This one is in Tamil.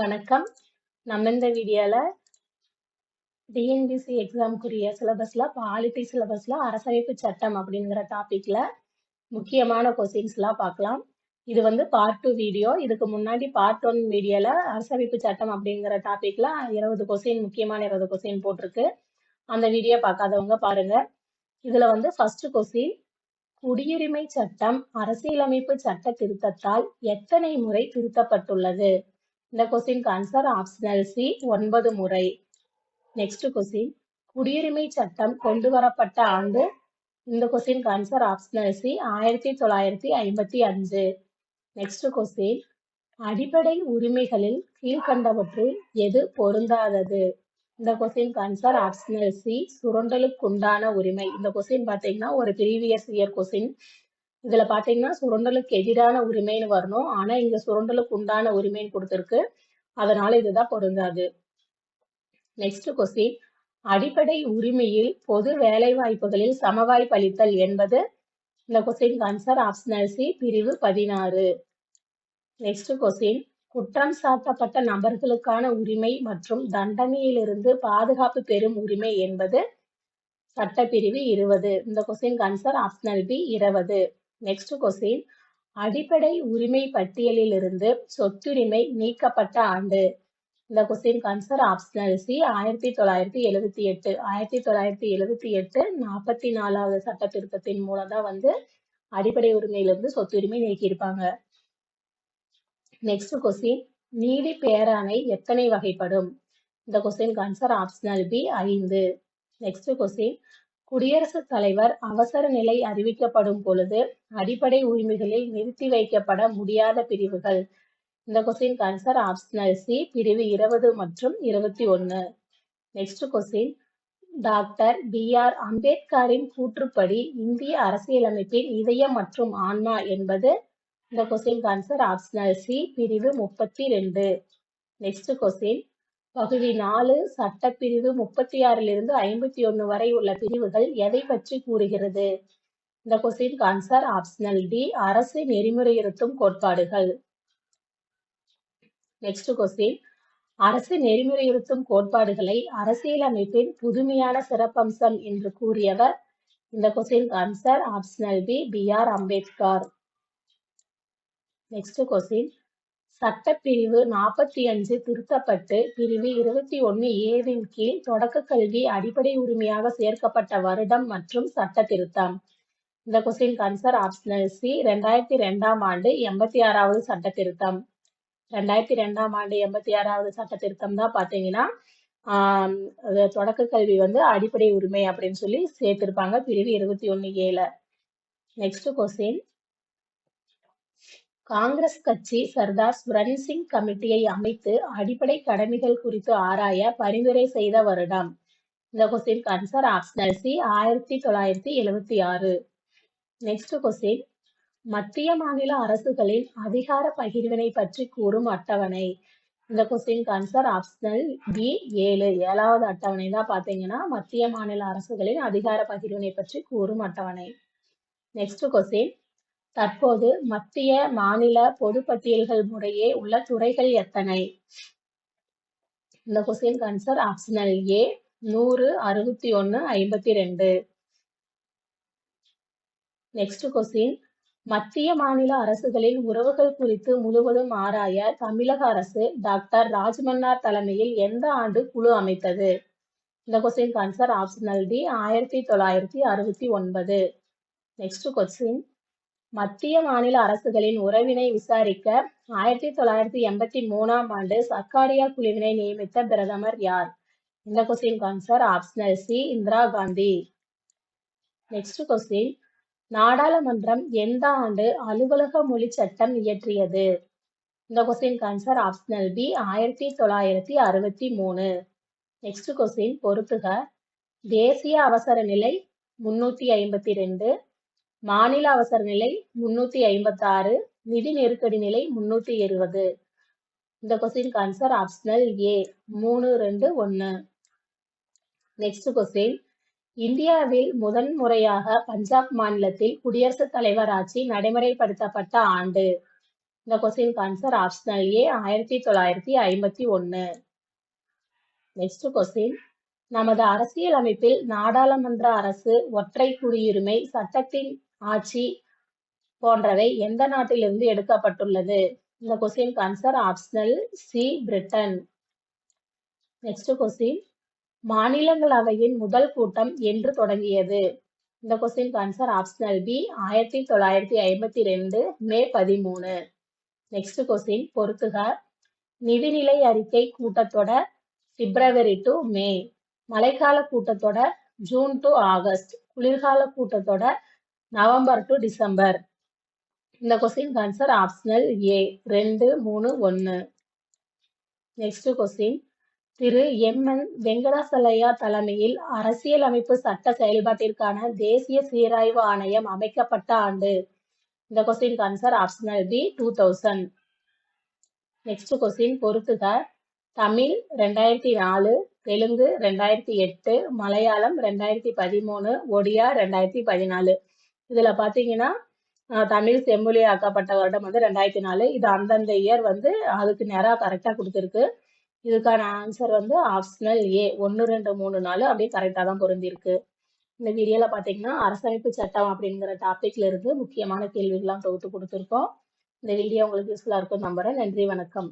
வணக்கம். நம்ம இந்த வீடியோல டிஎன்பிஎஸ்சி எக்ஸாம்க்குரிய சிலபஸ்ல பாலிட்டி சிலபஸ்ல அரசமைப்பு சட்டம் அப்படிங்கிற டாபிக்ல முக்கியமான கொஸ்டின்ஸ்லாம் பார்க்கலாம். இது வந்து பார்ட் டூ வீடியோ. இதுக்கு முன்னாடி பார்ட் ஒன் வீடியோல அரசமைப்பு சட்டம் அப்படிங்கிற டாபிக்ல 20 கொஸ்டின் முக்கியமான 20 கொஸ்டின் போட்டிருக்கு. அந்த வீடியோ பார்க்காதவங்க பாருங்க. இதுல வந்து ஃபர்ஸ்ட் கொஸ்டின் குடியுரிமை சட்டம் அரசியலமைப்பு சட்ட திருத்தத்தால் எத்தனை முறை திருத்தப்பட்டுள்ளது? இந்த கொஸ்டின் ஆன்சர் ஆப்ஷனல் சி ஒன்பது முறை. நெக்ஸ்ட் கொஸ்டின் குடியுரிமை சட்டம் கொண்டு வரப்பட்ட ஆண்டு இந்த கொஸ்டின் ஆன்சர் ஆப்ஷனல் சி ஆயிரத்தி தொள்ளாயிரத்தி ஐம்பத்தி அஞ்சு. நெக்ஸ்ட் கொஸ்டின் அடிப்படை உரிமைகளில் கீழ்கண்டவற்றில் எது பொருந்தாதது? இந்த கொஸ்டின் ஆன்சர் ஆப்ஷனல் சி சுரண்டலுக்குண்டான உரிமை. இந்த கொஸ்டின் பார்த்தீங்கன்னா ஒரு ப்ரீவியஸ் இயர் கொஸ்டின். இதுல பார்த்தீங்கன்னா சுரண்டலுக்கு எதிரான உரிமைன்னு வரணும். ஆனா இங்க சுரண்டலுக்கு உண்டான உரிமைன்னு கொடுத்துருக்கு அதனால இதுதான் பொருந்தாது. நெக்ஸ்ட் கொஸ்டின் அடிப்படை உரிமையில் பொது வேலைவாய்ப்புகளில் சமவாய்ப்பளித்தல் என்பது இந்த கொஸ்டின் ஆன்சர் ஆப்ஷனல் சி பிரிவு பதினாறு. நெக்ஸ்ட் கொஸ்டின் குற்றம் சாட்டப்பட்ட நபர்களுக்கான உரிமை மற்றும் தண்டனையிலிருந்து பாதுகாப்பு பெறும் உரிமை என்பது சட்டப்பிரிவு இருபது. இந்த கொஸ்டின் ஆன்சர் ஆப்ஷனல் பி இருபது. நெக்ஸ்ட் கொஸ்டின் அடிப்படை உரிமை பட்டியலிலிருந்து சொத்துரிமை நீக்கப்பட்ட ஆண்டு. இந்த கொஸ்டின் ஆன்சர் ஆப்ஷனல் சி ஆயிரத்தி தொள்ளாயிரத்தி எழுபத்தி எட்டு. ஆயிரத்தி தொள்ளாயிரத்தி எழுபத்தி எட்டு நாற்பத்தி நாலாவது சட்ட திருத்தத்தின் மூலம் தான் வந்து அடிப்படை உரிமையிலிருந்து சொத்துரிமை நீக்கியிருப்பாங்க. நெக்ஸ்ட் கொஸ்டின் நீதி பேராணை எத்தனை வகைப்படும்? இந்த கொஸ்டின் ஆன்சர் ஆப்ஷனல் பி ஐந்து. நெக்ஸ்ட் கொஸ்டின் குடியரசுத் தலைவர் அவசர நிலை அறிவிக்கப்படும் பொழுது அடிப்படை உரிமைகளில் நிறுத்தி வைக்கப்பட முடியாத பிரிவுகள். இந்த கொஸ்டின் ஆன்சர் ஆப்ஷனல் சி பிரிவு இருபது மற்றும் இருபத்தி ஒன்று next question doctor B R அம்பேத்கரின் கூற்றுப்படி இந்திய அரசியலமைப்பின் இதயம் மற்றும் ஆன்மா என்பது இந்த கொஸ்டின் ஆன்சர் ஆப்ஷனல் சி பிரிவு முப்பத்தி ரெண்டு. நெக்ஸ்ட் கொஸ்டின் பகுதி நாலு சட்டப்பிரிவு முப்பத்தி ஆறிலிருந்து ஐம்பத்தி ஒன்னு வரை உள்ள பிரிவுகள் எதை பற்றி கூறுகிறது? இந்த கொஸ்டின் ஆன்சர் ஆப்ஷனல் டி அரசு நெறிமுறையிருத்தும் கோட்பாடுகள். நெக்ஸ்ட் கொஸ்டின் அரசு நெறிமுறையிருத்தும் கோட்பாடுகளை அரசியலமைப்பின் புதுமையான சிறப்பம்சம் என்று கூறியவர்? இந்த question answer optional B B R Ambedkar. Next question சட்டப்பிரிவு நாற்பத்தி அஞ்சு திருத்தப்பட்டு பிரிவு இருபத்தி ஒன்று ஏவின் கீழ் தொடக்க கல்வி அடிப்படை உரிமையாக சேர்க்கப்பட்ட வருடம் மற்றும் சட்ட திருத்தம். இந்த கொஸ்டின் ஆன்சர் ஆப்ஷனல் சி ரெண்டாயிரத்தி ரெண்டாம் ஆண்டு எண்பத்தி ஆறாவது சட்ட திருத்தம். ரெண்டாயிரத்தி ரெண்டாம் ஆண்டு எண்பத்தி ஆறாவது சட்ட திருத்தம் தான் பார்த்தீங்கன்னா ஆஹ் தொடக்க கல்வி வந்து அடிப்படை உரிமை அப்படின்னு சொல்லி சேர்த்திருப்பாங்க பிரிவு இருபத்தி ஒன்று ஏல. நெக்ஸ்ட் கொஸ்டின் காங்கிரஸ் கட்சி சர்தார் சுரன் சிங் கமிட்டியை அமைத்து அடிப்படை கடமைகள் குறித்து ஆராய பரிந்துரை செய்த வருடம். இந்த கொஸ்டின் ஆன்சர் ஆப்ஷனல் சி ஆயிரத்தி தொள்ளாயிரத்தி எழுபத்தி ஆறு. நெக்ஸ்ட் கொஸ்டின் மத்திய மாநில அரசுகளின் அதிகார பகிர்வினை பற்றி கூறும் அட்டவணை. இந்த கொஸ்டின் ஆன்சர் ஆப்ஷனல் பி ஏழு. ஏழாவது அட்டவணை தான் பார்த்தீங்கன்னா மத்திய மாநில அரசுகளின் அதிகார பகிர்வினை பற்றி கூறும் அட்டவணை. நெக்ஸ்ட் கொஸ்டின் தற்போது மத்திய மாநில பொதுப்பட்டியல்கள் முறையே உள்ள துறைகள் எத்தனை? இந்த கொஸ்டின் ஆன்சர் ஆப்ஷனல் ஏ நூறு அறுபத்தி ஒன்னு ஐம்பத்தி ரெண்டு. நெக்ஸ்ட் கொஸ்டின் மத்திய மாநில அரசுகளின் உறவுகள் குறித்து முழுவதும் ஆராய தமிழக அரசு டாக்டர் ராஜ்மன்னார் தலைமையில் எந்த ஆண்டு குழு அமைத்தது? இந்த கொஸ்டின் ஆன்சர் ஆப்ஷனல் டி ஆயிரத்தி தொள்ளாயிரத்தி அறுபத்தி ஒன்பது. நெக்ஸ்ட் கொஸ்டின் மத்திய மாநில அரசுகளின் உறவினை விசாரிக்க ஆயிரத்தி தொள்ளாயிரத்தி எண்பத்தி மூணாம் ஆண்டு சர்க்காரியா குழுவினை நியமித்த பிரதமர் யார்? இந்த question answer optional C Indira Gandhi. Next question நாடாளுமன்றம் எந்த ஆண்டு அலுவலக மொழி சட்டம் இயற்றியது? இந்த கொஸ்டின் ஆன்சர் ஆப்ஷனல் பி ஆயிரத்தி தொள்ளாயிரத்தி அறுபத்தி மூணு. நெக்ஸ்ட் கொஸ்டின் பொறுத்துக தேசிய அவசர நிலை முன்னூத்தி ஐம்பத்தி ரெண்டு மாநில அவசர நிலை முன்னூத்தி ஐம்பத்தி ஆறு நிதி நெருக்கடி நிலை முன்னூத்தி இருபது. இந்த கொஸ்டின் ஆன்சர் ஆப்ஷனல் ஏ மூணு ரெண்டு ஒன்னு. நெக்ஸ்ட் கொஸ்டின் இந்தியாவில் முதன் முறையாக பஞ்சாப் மாநிலத்தில் குடியரசுத் தலைவர் ஆட்சி நடைமுறைப்படுத்தப்பட்ட ஆண்டு. இந்த கொஸ்டின் ஆன்சர் ஆப்ஷனல் ஏ ஆயிரத்தி தொள்ளாயிரத்தி ஐம்பத்தி ஒன்னு நெக்ஸ்ட் கொஸ்டின் நமது அரசியல் அமைப்பில் நாடாளுமன்ற அரசு ஒற்றை குடியுரிமை சட்டத்தின் ஆட்சி போன்றவை எந்த நாட்டிலிருந்து எடுக்கப்பட்டுள்ளது? இந்த question answer optional C Britain next question மாநிலங்களவையின் முதல் கூட்டம் என்று தொடங்கியது. இந்த கொஸ்டின் ஆன்சர் ஆப்ஷனல் பி ஆயிரத்தி தொள்ளாயிரத்தி ஐம்பத்தி ரெண்டு மே பதிமூணு. நெக்ஸ்ட் கொஸ்டின் பொறுத்துக நிதிநிலை அறிக்கை கூட்டத்தொடர் பிப்ரவரி டு மே மழைக்கால கூட்டத்தொடர் ஜூன் டு ஆகஸ்ட் குளிர்கால கூட்டத்தொடர் நவம்பர் டு டிசம்பர். இந்த கொஸ்டின் ஆன்சர் ஆப்ஷனல் ஏ ரெண்டு மூணு ஒன்று next question Thiru M. N. Venkatachaliah தலைமையில் அரசியலமைப்பு சட்ட செயல்பாட்டிற்கான தேசிய சீராய்வு ஆணையம் அமைக்கப்பட்ட ஆண்டு. இந்த question answer optional B two thousand next question பொறுத்துக. தமிழ் ரெண்டாயிரத்தி நாலு. தெலுங்கு ரெண்டாயிரத்தி எட்டு. மலையாளம் ரெண்டாயிரத்தி பதிமூணு. ஒடியா ரெண்டாயிரத்தி பதினாலு. இதுல பாத்தீங்கன்னா தமிழ் செம்மொழி ஆக்கப்பட்ட வருடம் வந்து ரெண்டாயிரத்தி நாலு இது அந்தந்த இயர் வந்து அதுக்கு நேரா கரெக்டா கொடுத்துருக்கு. இதுக்கான ஆன்சர் வந்து ஆப்ஷனல் ஏ ஒன்று ரெண்டு மூணு நாலு அப்படியே கரெக்டாக தான் பொருந்திருக்கு. இந்த வீடியோல பாத்தீங்கன்னா அரசமைப்பு சட்டம் அப்படிங்கிற டாபிக்ல இருந்து முக்கியமான கேள்விகள்லாம் தொகுத்து கொடுத்துருக்கோம். இந்த வீடியோ உங்களுக்கு யூஸ்ஃபுல்லா இருக்கும் நம்புறேன். நன்றி வணக்கம்.